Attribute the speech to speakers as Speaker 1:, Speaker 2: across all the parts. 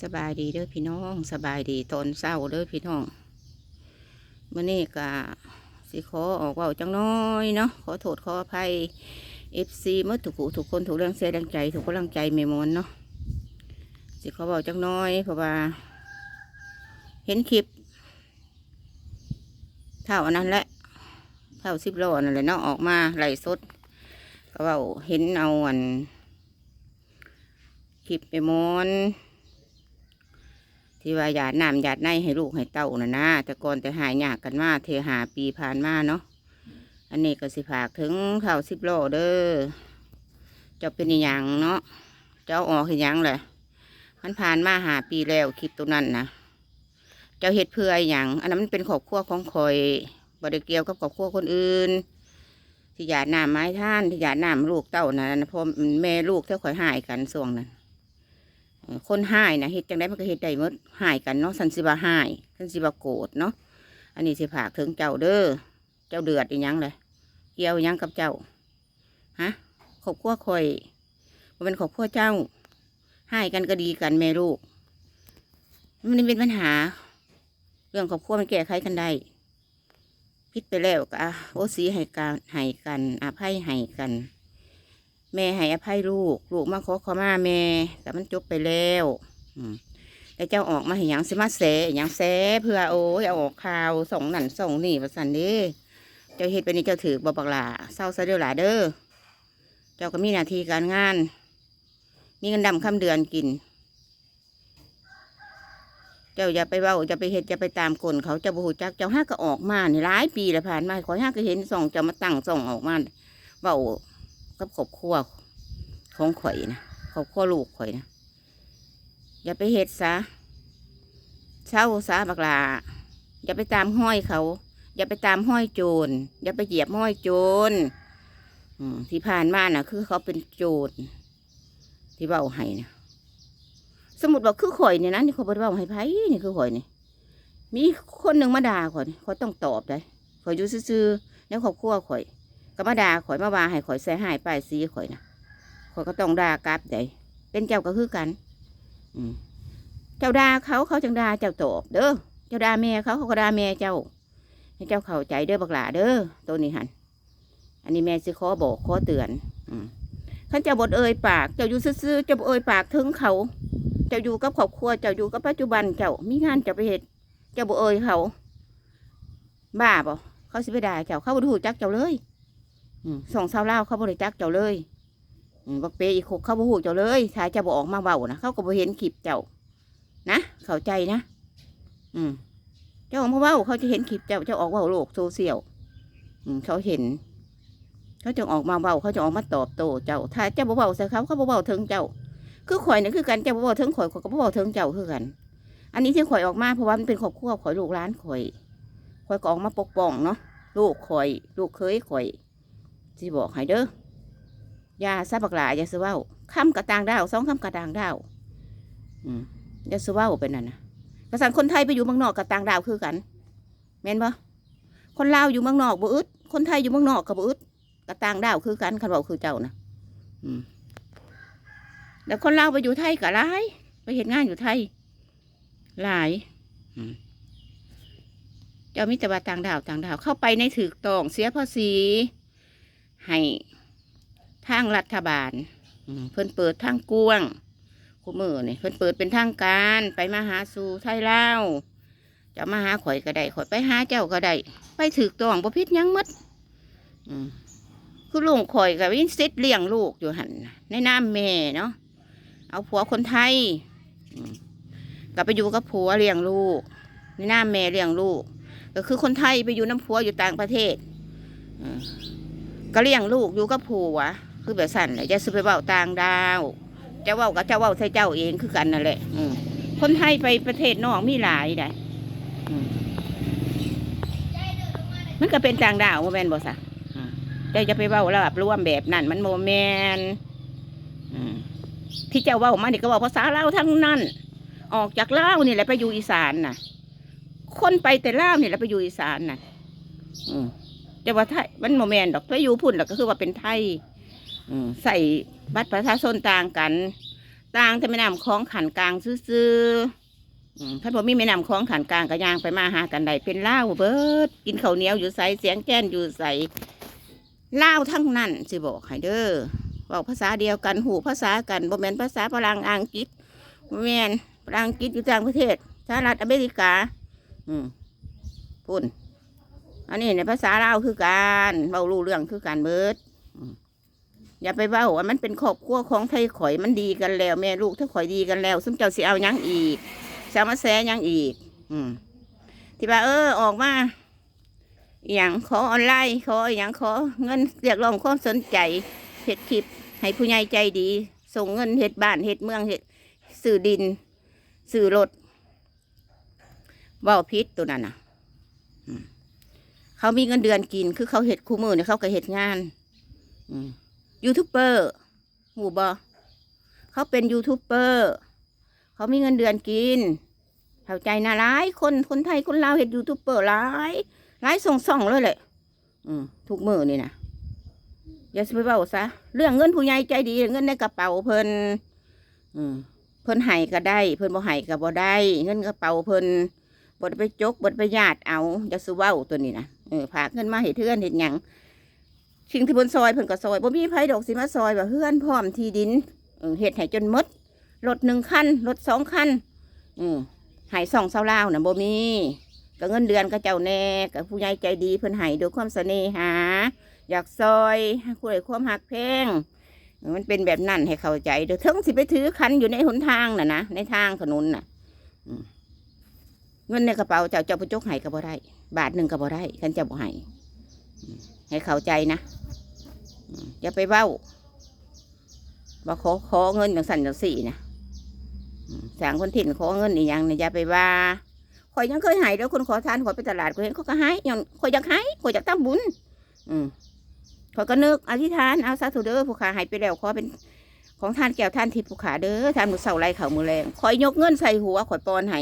Speaker 1: สบายดีเด้อพี่น้องสบายดีตอนเศร้าเด้อพี่น้องเมื่อนี้ก็สิขอออกเว่าจังน้อยเนาะขอโทษขออภัยเอฟซีเมื่อถูกถูกคนถูกเรื่องเสียแรงใจ ถูกกำลังใจเมมอนเนาะสิขอบอกจังน้อยเพราะว่า เห็นคลิปเท่านั้นแหละเท่าสิบโลนั่นแหละเนาะออกมาไหลสดก็เว่าเห็นเอาอันคลิปไปมอน ที่ว่าหยาดน้ำหยาดในให้ลูกให้เต้าน่ะนะแต่ก่อนแต่หายยากกันมาเทหาปีผ่านมาเนาะอันนี้ก็สิฝากถึงเท่าสิบโลเด้อเจะเป็นอย่างเนาะเจ้าออกเห็นยังเลยมันผ่านมาหาปีแล้วคลิปตัวนั้นนะเจ้าเห็ดเพื่ออย่างอันนั้นมันเป็นครอบครัวของคอยบริเกียวกับครอบครัวคนอื่นที่หยาดน้ำไม้ท่านที่หยาดน้ำลูกเต้านะนะพอแม่ลูกเท่าคอยหายกันส่วงนั้น คนหายนะเฮ็ดจังได้มันก็เฮ็ดได้หมดหายกันเนาะสันสิบาหายสันสิบาโกรธเนาะอันนี้สิผากถึงเจ้าเด้อเจ้าเดือดอีหยังเลยเกี่ยวอีหยังกับเจ้าฮะครอบครัวคอยมันเป็นครอบครัวเจ้าหายกันก็ดีกันแม่ลูกมันไม่เป็นปัญหา เรื่องครอบครัวมันแก้ไขกันได้พิดไปแล้วก็โอสีให้กันให้กันอภัยให้กัน แม่ให้อภัยลูก ลูกมาขอขอมาแม่แต่มันจบไปแล้วอืมแล้วเจ้าออกมาให้ยังสิมาแสยังแสเพื่อโอ้ยเอาออกข่าวส่งนั่นส่งนี่ประสันด้เจ้าเฮ็ดไปนี่เจ้าถือบ่บักหลาเศร้าซะเด้อหลาเด้อเจ้าก็มีหน้าที่การงาน มีเงินดำคำเดือนกิน เจ้าอย่าไปเว้าอย่าไปเฮ็ดอย่าไปตามกลเขาเจ้าบ่ฮู้จักเจ้าห้าก็ออกมานี่หลายปีแล้วผ่านมาขอห้าก็เห็นส่องเจ้ามาตั้งส่องออกมาเว้า กับครอบครัวของข่อยนะครอบครัวลูกข่อยนะอย่าไปเฮ็ดซะเช่าซะบักลาอย่าไปตามห้อยเขา อย่าไปตามห้อยโจรอย่าไปเหยียบห้อยโจรที่ผ่านมาน่ะ คือเขาเป็นโจรที่เบ้าให้นะสมมติว่าคือข่อยเนี่ยนะนี่เขาบอกเบาให้ไผนี่คือข่อยนี่มีคนหนึ่งมาด่าข่อยนี่ข่อยต้องตอบได้ข่อยอยู่ซื่อๆในครอบครัวข่อย ก็มาด่าข่อยมาว่าให้ข่อยใส่หายป้ายสีข่อยนะข่อยก็ต้องด่ากลับได้เป็นเจ้าก็คือกัน อืมเจ้าด่าเขาเขาจังด่าเจ้าตอบเด้อเจ้าด่าแม่เขาเขาก็ด่าแม่เจ้า ให้เจ้าเข้าใจเด้อบักหลาเด้อตัวนี้หันอันนี้แม่สิขอบอกขอเตือน อืมขันเจ้าบดเอ่ยปาก เจ้าอยู่ซื่อๆเจ้าบ่เอ่ยปากถึงเขา เจ้าอยู่กับครอบครัว เจ้าอยู่กับปัจจุบัน เจ้ามีงานเจ้าไปเหตุเจ้าบ่เอ่ยเขา บ้าบ่เขาสิไปด่าเจ้าเขาบ่ถูกจักเจ้าเลย สองสาวเล่าเขาบริจักเจ้าเลยบักเปอีกหกเขาบ่ฮู้เจ้าเลยถ้าเจ้าบ่ออกมาเบานะเขาก็บ่เห็นคลิปเจ้า นะเข้าใจนะ อืม เจ้าออกมาเบาเขาจะเห็นคลิปเจ้าเจ้าออกเบาโลกโซเชียลอืมเขาเห็น เขาจะออกมาเบาเขาจะออกมาตอบโต้เจ้า ถ้าเจ้าบ่เบาใส่เขาเขาบ่เบาถึงเจ้า คือข่อยนี่คือกันเจ้าบ่เบาถึงข่อยข่อยก็บ่เบาถึงเจ้าคือกัน อันนี้ที่ข่อยออกมาเพราะว่ามันเป็นครอบครัวข่อยลูกหลานข่อยข่อยก็ออกมาปกป้องเนาะลูกข่อย ลูกเคยข่อย สิบอกให้เด้ออย่าซาบักหลายอย่าซื้อว่าคำกระต่างดาวสองคำกระต่างดาวอืมอย่าซื้อว่าเป็นนั่นนะกระสันคนไทยไปอยู่เมืองนอกกระต่างดาวคือกันแม่นปะคนลาวอยู่เมืองนอกบ่อึดคนไทยอยู่เมืองนอกก็บ่อึดกระต่างดาวคือกันคันบอกคือเจ้านะอืมแล้วคนลาวไปอยู่ไทยก็หลาย ไปเห็นงานอยู่ไทยหลายอืมเจ้ามิตรบาต่างดาวต่างดาวเข้าไปในถือตองเสียภาษี ให้ทางรัฐบาลเพิ่นเปิดทางกว้างคู่มือนี่เพิ่นเปิดเป็นทางการไปมาหาสู่ไทยลาจะมาหาข่อยก็ได้ข่อยไปหาเจ้าก็ได้ไปถือตองบ่พิษยังหมดคือลุงข่อยกับวินซิตเลี้ยงลูกอยู่หันในน้ำแม่เนาะเอาผัวคนไทยกลับไปอยู่กับผัวเลี้ยงลูก ในน้ำแม่เลี้ยงลูก ก็คือคนไทยไปอยู่น้ำผัวอยู่ต่างประเทศอื ก็เลี้ยงลูกอยู่กับผัวคือแบบสั่นเลยจะซื้อไปเว้าต่างดาว จะเว้ากับจ้าเว้าใส่เจ้าเองคือกันนั่นแหละคนไทยไปประเทศนอกมีหลายได้มันก็เป็นต่างดาวโมแมนบอสะอืมเจ้าจะไปเว้าระดับร่วมแบบนั้นมันโมแมนที่เจ้าเว้ามาเนี่ก็ว้าภาษาเลาทั้งนั้น ออกจากเลานี่แหละไปอยู่อีสานน่ะ คนไปแต่เลานี่แหละไปอยู่อีสานน่ะ อืม แต่ว่าไทยมันโมแมนดอกไปอยู่พุ่นแล้วก็คือว่าเป็นไทยใส่บัตรประชาชนต่างกันต่างแต่แม่น้ำคลองขันกลางซื่อๆอืมถ้าผมมีแม่น้ำคลองขันกลางก็ย่างไปมาหากันได้เป็นเล่าเบิดกินข้าวเหนียวอยู่ใส่เสียงแก้นอยู่ใส่เล่าทั้งนั้นสิบอกให้เด้อเว้าภาษาเดียวกันหูภาษากันบ่แมนภาษาฝรั่งอังกฤษบ่แมนฝรั่งอังกฤษอยู่ต่างประเทศสหรัฐอเมริกา อืมพุ่น อันนี้ในภาษาลาวคือการเว้ารู้เรื่องคือการเบิดอย่าไปเว้าว่ามันเป็นครอบครัวของไทยข่อยมันดีกันแล้ว แม่ลูกถ้าข่อยดีกันแล้วซึ่งเจ้าสิเอายังอีกสามาแซยังอีก อืม ที่ว่าเออออกมาอย่างขอออนไลน์ขออย่างขอเงินเรียกร้องความสนใจเฮ็ดคลิป ให้ผู้ใหญ่ใจดี ส่งเงินเฮ็ดบ้านเฮ็ดเมืองเฮ็ดสื่อดิน สื่อรถเว้าพิษตัวนั้นน่ะ เขามีเงินเดือนกิน คือเขาเห็ดคู่มือเนี่ยเขาก็เห็ดงานยูทูบเบอร์หูบอเขาเป็นยูทูบเบอร์เขามีเงินเดือนกินเข้าใจนะหลายคนคนไทยคนลาวเห็ดยูทูบเบอร์หลายหลายส่งส่องเลยแหละทุกมือนี่นะอย่าไปเบาซะเรื่องเงินผู้ใหญ่ใจดีเงินในกระเป๋าเพิ่นเพิ่นให้ก็ได้ เพิ่นบ่ให้ก็บ่ได้ เงินกระเป๋าเพิ่น บดไปจกบดไปญาติเอาจะสู้เว้าตัวนี้นะเออผาเงินมาเห็ดเทือนเห็ดหยังชิงที่บนซอยเพิ่นก็ซอยบ่มีไผดอกสิมาซอยว่าเฮือนพร้อมที่ดินเออเฮ็ดให้จนมดรถหนึ่งคันรถสองคันอืมให้สองเศร้าลาน่ะบ่มีก็เงินเดือนก็เจ้าแน่กับผู้ใหญ่ใจดีเพิ่นให้ด้วยความเสน่หา อยากซอยคุยความหักเพลงมันเป็นแบบนั้นให้เข้าใจเด้อถึงสิไปถือคันอยู่ในหนทางน่ะนะในทางถนนน่ะ เงินในกระเป๋าเจ้าเจ้าพระจกให้ก็บ่ได้ บาทหนึ่งก็บ่ได้ขันเจ้าบ่ให้ให้เข้าใจนะอย่าไปเว้าว่าขอขอเงินอย่างสั่นอย่างสี่นะอืมสางคนถิ่นขอเงินอีกอย่างเนี่ยอย่าไปว่าข่อยยังเคยให้แล้วคนขอทานข่อยไปตลาดข่อยเห็นเขาก็ให้ย้อนข่อยอยากให้ข่อยอยากทำบุญ อืมข่อยก็นึกอธิษฐานเอาสาธุเด้อผู้ขาให้ไปแล้วขอเป็นของท่านแก้วท่านทิพย์ผู้ขาเด้อท่านมือเสาไรเขามือแรงข่อยยกเงินใส่หัวข่อยปอนให้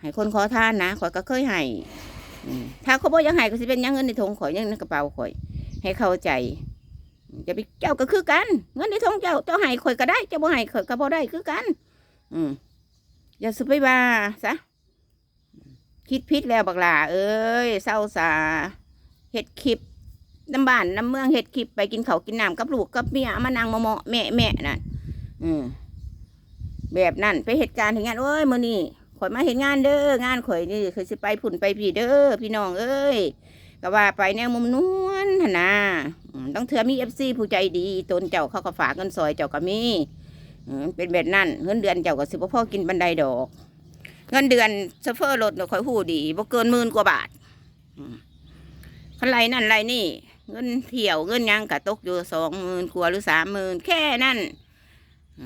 Speaker 1: ให้คนขอทานนะข่อยก็เคยให้ถ้าเขาบอกยังให้ก็สิเป็นยังเงินในถุงข่อยยังในกระเป๋าข่อย ให้เข้าใจจะไปเจ้าก็คือกัน เงินในถุงเจ้าเจ้าให้ข่อยก็ได้เจ้าบ่ให้ข่อยก็บ่ได้คือกัน อืมอย่าสุไปว่าซะคิดพิษแล้วบักหลาเอ้ยเศร้าสาเฮ็ดคลิปน้ำบ้านน้ำเมืองเฮ็ดคลิปไปกินเขากินน้ำกับลูกกับเมียมานั่งเมาะแม่แม่นั่นอืมแบบนั่นไปเหตุการณ์ถึงงานโอ้ยมื้อนี้ ข่อยมาเห็นงานเด้องานข่อยนี่คือสิไปผุ่นไปพี่เด้อพี่น้องเอ้ยก็ว่าไปแนวมุมนวลหนนะอืมต้องเถื่อมีเอฟซีผู้ใจดีตนเจ้าเขาก็ฝากเงินซอยเจ้าก็มีเป็นแบบนั้นเงินเดือนเจ้าก็สิบ่พอกินบันไดดอก เงินเดือนโซเฟอร์รถเนี่ยข่อยหูดีบ่เกินหมื่นกว่าบาทขันไรนั่นไรนี่ เงินเที่ยวเงินยังกะตกอยู่สองหมื่นกว่าหรือสามหมื่นแค่นั้นอื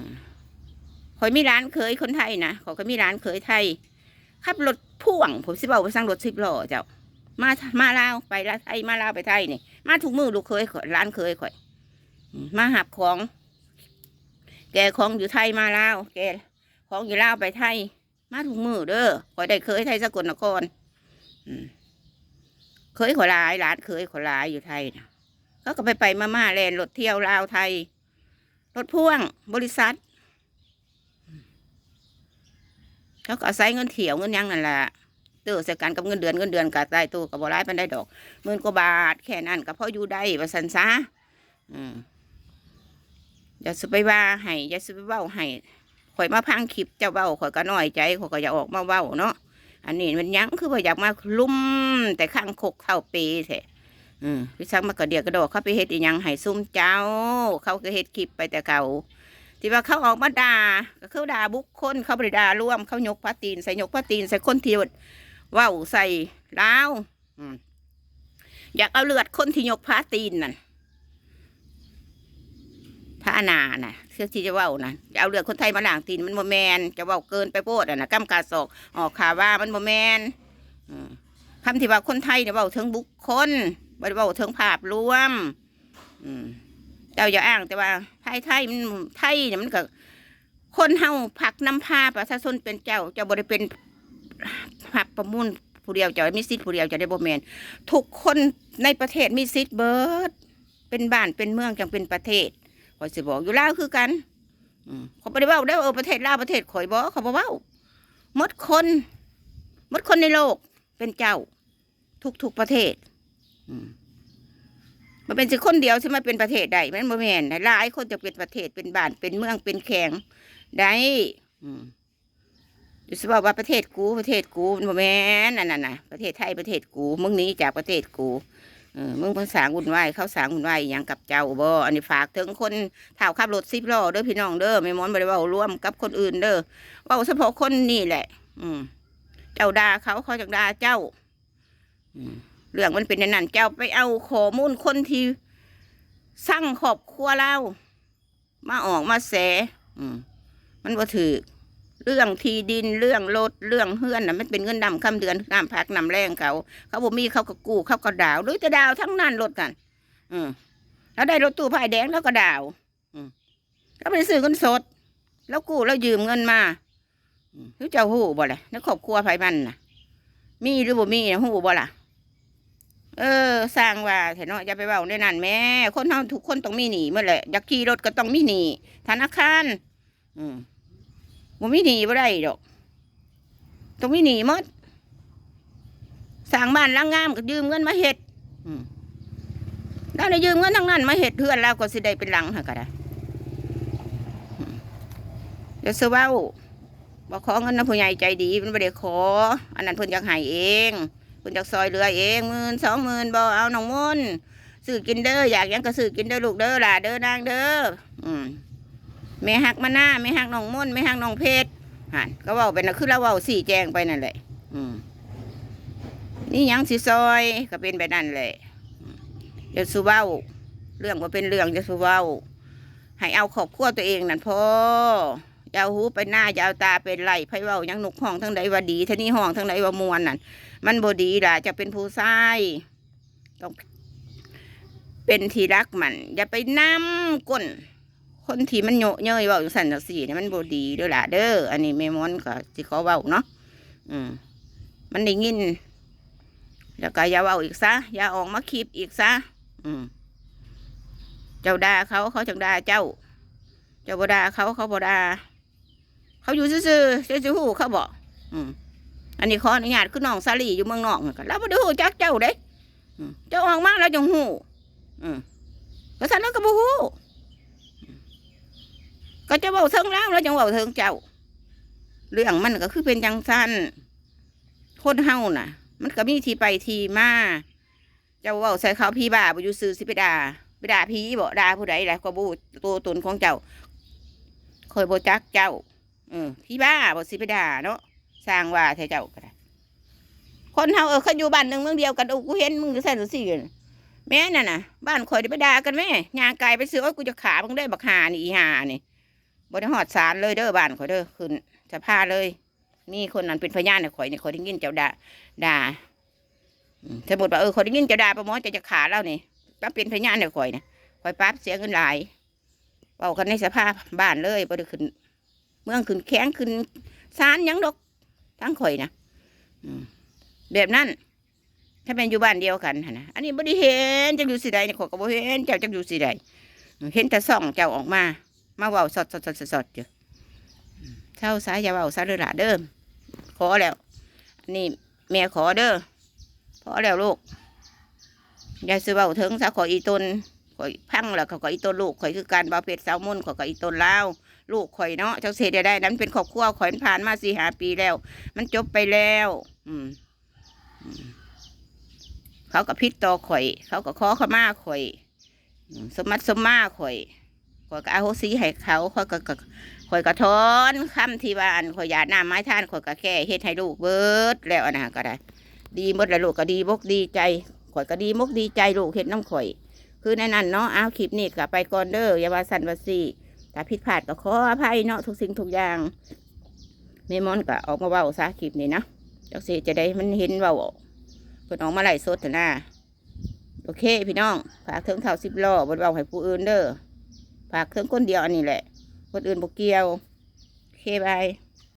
Speaker 1: ข่อยมีร้านเคยคนไทยนะเขาก็มีร้านเคยไทยขับรถพ่วงผมสิบอกไปสั่งรถสิบล้อเจ้ามามาลาวไปลาไทยมาลาวไปไทยนี่มาถูกมือลูกเคยร้านเคยข่อย มาหับของ แกของอยู่ไทยมาลาวแกของอยู่ลาวไปไทย มาถูกมือเด้อข่อยได้เคยไทยสกลนครเคยขอลายร้านเคยขอลายอยู่ไทยนะเขาก็ไปไปมามาแลนรถเที่ยวลาวไทยรถพ่วงบริษัท เขาก็อาศัยเงินเถียวเงินยังนั่นแหละเตื้อใส่กันกับเงินเดือนเงินเดือนกับใต้ตู้กับบ่ร้ายปันได้ดอกหมื่นกว่าบาทแค่นั้นก็พออยู่ได้ว่าสันซะอืมอย่าสุไปว่าให้อย่าสุไปเว้าให้ข่อยมาพังคลิปเจ้าเว้าข่อยก็น้อยใจข่อยก็อยากออกมาเว้าเนาะอันนี้มันยังคือว่าอยากมาลุ่มแต่ข้างคกเข้าปีแท้อืมพี่ซักมาก็เดียกระโดดเข้าไปเฮ็ดอีหยังให้ซุ่มเจ้า เขาก็เฮ็ดคลิปไปแต่เก่า ที่ว่าเขาออกมาด่าก็คือด่าบุคคลเขาบริด่าร่วมเขายกพระตีนใส่ยกพระตีนใส่คนที่ว้าใส่ลาวอยากเอาเลือดคนที่ยกพระตีนนั่นพระนาน่ะเชื่อที่จะเว้านะจะเอาเลือดคนไทยมาหลางตีนมันโมแมนจะเว้าเกินไปโพดอะนะกำกาศอกออกข่าวว่ามันโมแมนคำที่ว่าคนไทยเนี่ยเว้าถึงบุคคลบ่ได้เว้าถึงภาพรวมอืมเจ้าอย่าอ้างแต่ว่า ยไทยมันไทยเนี่ยมันก็คนเฮาผักน้ำพาประชาชนเป็นเจ้าเจ้าบริเป็นผักประมูลผู้เดียวเจ้ามีสิทธิ์ผู้เดียวจะได้บ่แมนทุกคนในประเทศมีสิทธิ์เบิดเป็นบ้านเป็นเมืองจังเป็นประเทศขอยสิบอกอยู่ล้วคือกันอืมเขาบ่ได้เว้าได้อเออประเทศลาวประเทศข่อยบ่เขาบ่เว้าหมดคนหมดคนในโลกเป็นเจ้า ทุกทุกๆประเทศ อืม มันเป็นสิคนเดียวใช่ไหมเป็นประเทศใดมันบ่แม่นหลายคนจะเป็นประเทศเป็นบ้านเป็นเมืองเป็นแข่งได้อืมดูสิว่าว่าประเทศกูประเทศกูมันบ่แม่นนนั้นน่ะประเทศไทยประเทศกูมึงหนี้จากประเทศกูเออมึงเพิ่งสร้างวุ่นวายเขาสางวุ่นวายอย่างกับเจ้าบ่อันนี้ฝากถึงคนท่าวขับรถสิบล้อเด้อพี่น้องเด้อไม่มอนบ่ได้เว้าร่วมกับคนอื่นเด้อเว้าเฉพาะคนนี่แหละ อืม เจ้าด่าเขาเขาจะด่าเจ้า อืม เรื่องมันเป็นอย่างนั้นเจ้าไปเอาข้อมูลคนที่สร้างครอบครัวเรามาออกมาแสมมันบ่าถือเรื่องที่ดินเรื่องรถเรื่องเฮือนน่ะมันเป็นเงินดำคำเดือนน้ำพักน้ำแรงเขา เขาบ่มีเขาก็กู้เขาก็ดาวหรือจะดาวทั้งนั้นรถกัน อืมแล้วได้รถตู้ผ้ายแดงแล้วก็ดาว อืมแล้วไปซื้อเงินสด แล้วกู้แล้วยืมเงินมาอืมหรือเจ้าหู้บ่ล่ะในครอบครัวไผมันน่ะ มีหรือบ่มีนะหู้บ่ล่ะ เออสร้างว่าเห็นเนาะอย่าไปเว้าในนั้นแหม่คนเฮาทุกคนต้องมีหนีเมื่อแหละอยากขี่รถก็ต้องมีหนีธนาคาร อืมบ่มีหนีบ่ได้ดอกต้องมีหนีหมดสร้างบ้านหลังงามก็ยืมเงินมาเฮ็ดอืมแล้วได้ยืมเงินทั้งนั้นมาเฮ็ดเพื่อนแล้วก็สิได้เป็นหลังหั่นก็ได้เดี๋ยวสิเว้าบ่ขอเงินนะผู้ใหญ่ใจดีมันบ่ได้ขอ อันนั้นเพิ่นอยากให้เอง เพิ่นอยากซอยเหลือเองหมื่นสองหมื่นบ่เอาน้องมนต์ซื้อกินเด้ออยากยังก็ซื้อกินเด้อลูกเด้อหล่าเด้อนางเด้ออืมแม่ฮักมาหน้าแม่ฮักน้องมนต์แม่ฮักน้องเพชรหันก็เว้าไปนะคือเราเว้าสี่แจงไปนั่นแหละอืมนี่ยังสิซอยก็เป็นแบบนั้นแหละอืมเดี๋ยวสุเว้า เรื่องว่าเป็นเรื่องจะสุเว้าให้เอาครอบครัวตัวเองนั่นพอ ย่าเอาหูไปหน้าอย่าเอาตาเป็นไหลไพเว้ายังหนุกห้องทั้งใดว่าดีท่านี้ห้องทั้งใดว่ามวนนั่นมันบดีล่ะจะเป็นผู้ชายต้องเป็นที่รักมันอย่าไปนำก้นคนที่มันโยเย้ยเว้าอยู่สันจังซี่เนี่ยมันบดีเด้อล่ะเด้ออันนี้แม่มอนก็สิขอเว้าเนาะอืมมันได้ยินแล้วก็อย่าเว้าอีกซะอย่าออกมาคลิปอีกซะอืมเจ้าด่าเขาเขาจังด่าเจ้า เจ้าบ่ด่าเขาเขาบ่ด่า เขาอยู่ซื่อๆเจ้าจะหูเขาบอกอืมอันนี้ขออนุญาตคือน้องซาลีอยู่เมืองนอกกันแล้วบ่ได้หูจักเจ้าเด้เจ้าออกมาแล้วจังหูอืมก็สันนั้นก็บ่ฮู้อืมก็จะเว้าเทิงแล้วแล้วจังเว้าเทิงเจ้า เรื่องมันก็คือเป็นจังซั่นคนเฮาน่ะ มันก็มีทีไปทีมาเจ้าเว้าใส่เขาพี่บ้าบ่อยู่ซื่อสิไปด่าไปด่าผีบ่ด่าผู้ใดแหละก็บูตัวตนของเจ้าคอยบ่จักเจ้า เออพี่บ้าบ่สิไปด่าเนาะสร้างว่าแท้เจ้าก็ได้คนเฮาเออเขาอยู่บ้านหนึ่งเมืองเดียวกันโอ้กูเห็นมึงอยู่ใส่สุซี่กันแม่น่ะนะบ้านข่อยได้ไปด่ากันแม่ยางไกลไปซื้อโอ้ยกูจะขามึงได้บักหานี่อีหานี่บ่ได้ฮอดศาลเลยเด้อบ้านข่อยเด้อขึ้นจะพาเลย มีคนนั้นเป็นพยานให้ข่อยนี่ข่อยได้ยินเจ้าด่าด่าสมมติว่าเออข่อยได้ยินเจ้าด่าประมอจะจะขาแล้วนี่ป้าเป็นพยานให้ข่อยนะข่อยปั๊บเสียเงินหลายเป่ากันในสภาพบ้านเลยบ่ได้ขึ้น เมืองขึ้นแข้งขึ้นศาลหยังดอกทั้งข่อยนะแบบนั้น ถ้าเป็นอยู่บ้านเดียวกันนะอันนี้บ่ได้เห็นจักอยู่สิใดนี่ข่อยก็บ่เห็นเจ้าจักอยู่สิใดเห็นแต่ซ่องเจ้าออกมา มาเว้าสดสดสดสดสอยู่เช้าสายอย่าเว้าซะเด้อล่ะเด้อขอแล้วอันนี้แม่ขอเด้อพอแล้วลูกยายซื้อเบาถึงสาขออีตนข่อยพังแล้วขออีตนลูกข่อยคือการบาเป็ดแซลมอนขออีตนลาว ลูกข่อยเนาะเจ้าเสียได้นั้นเป็นครอบครัวข่อยผ่านมาสี่หาปีแล้ว มันจบไปแล้ว อืมเขาก็พิษต่อข่อย เขาก็ขอขมาข่อย สมมัติสมมาข่อยข่อยก็อาโหสีให้เขาข่อยก็ข่อยก็ทอนคำที่ว่าอันข่อยยาหน้าไม้ท่านข่อยก็แค่เฮ็ดให้ลูกเบิดแล้วนะก็ได้ ดีหมดแล้วลูกก็ดีบกดีใจข่อยก็ดีมกดีใจลูกเห็นน้ำข่อย คือในนั้นเนาะอ้าวคลิปนี้ก็ไปก่อนเด้ออย่าว่าสันวาสี ถ้าผิดพลาดก็ขออภัยเนาะทุกสิ่งทุกอย่างเมมอนก็ออกมาเว้าซะคลิปนี้นะจักสิจะได้มันเห็นเว้าเพิ่นออกมาไล่สดนะโอเค พี่น้องฝากเทิงเท่าสิบล้อบนเว้าให้ผู้อื่นเด้อฝากเทิงคนเดียวอันนี้แหละ คนอื่นบ่เกี่ยวโอเคบาย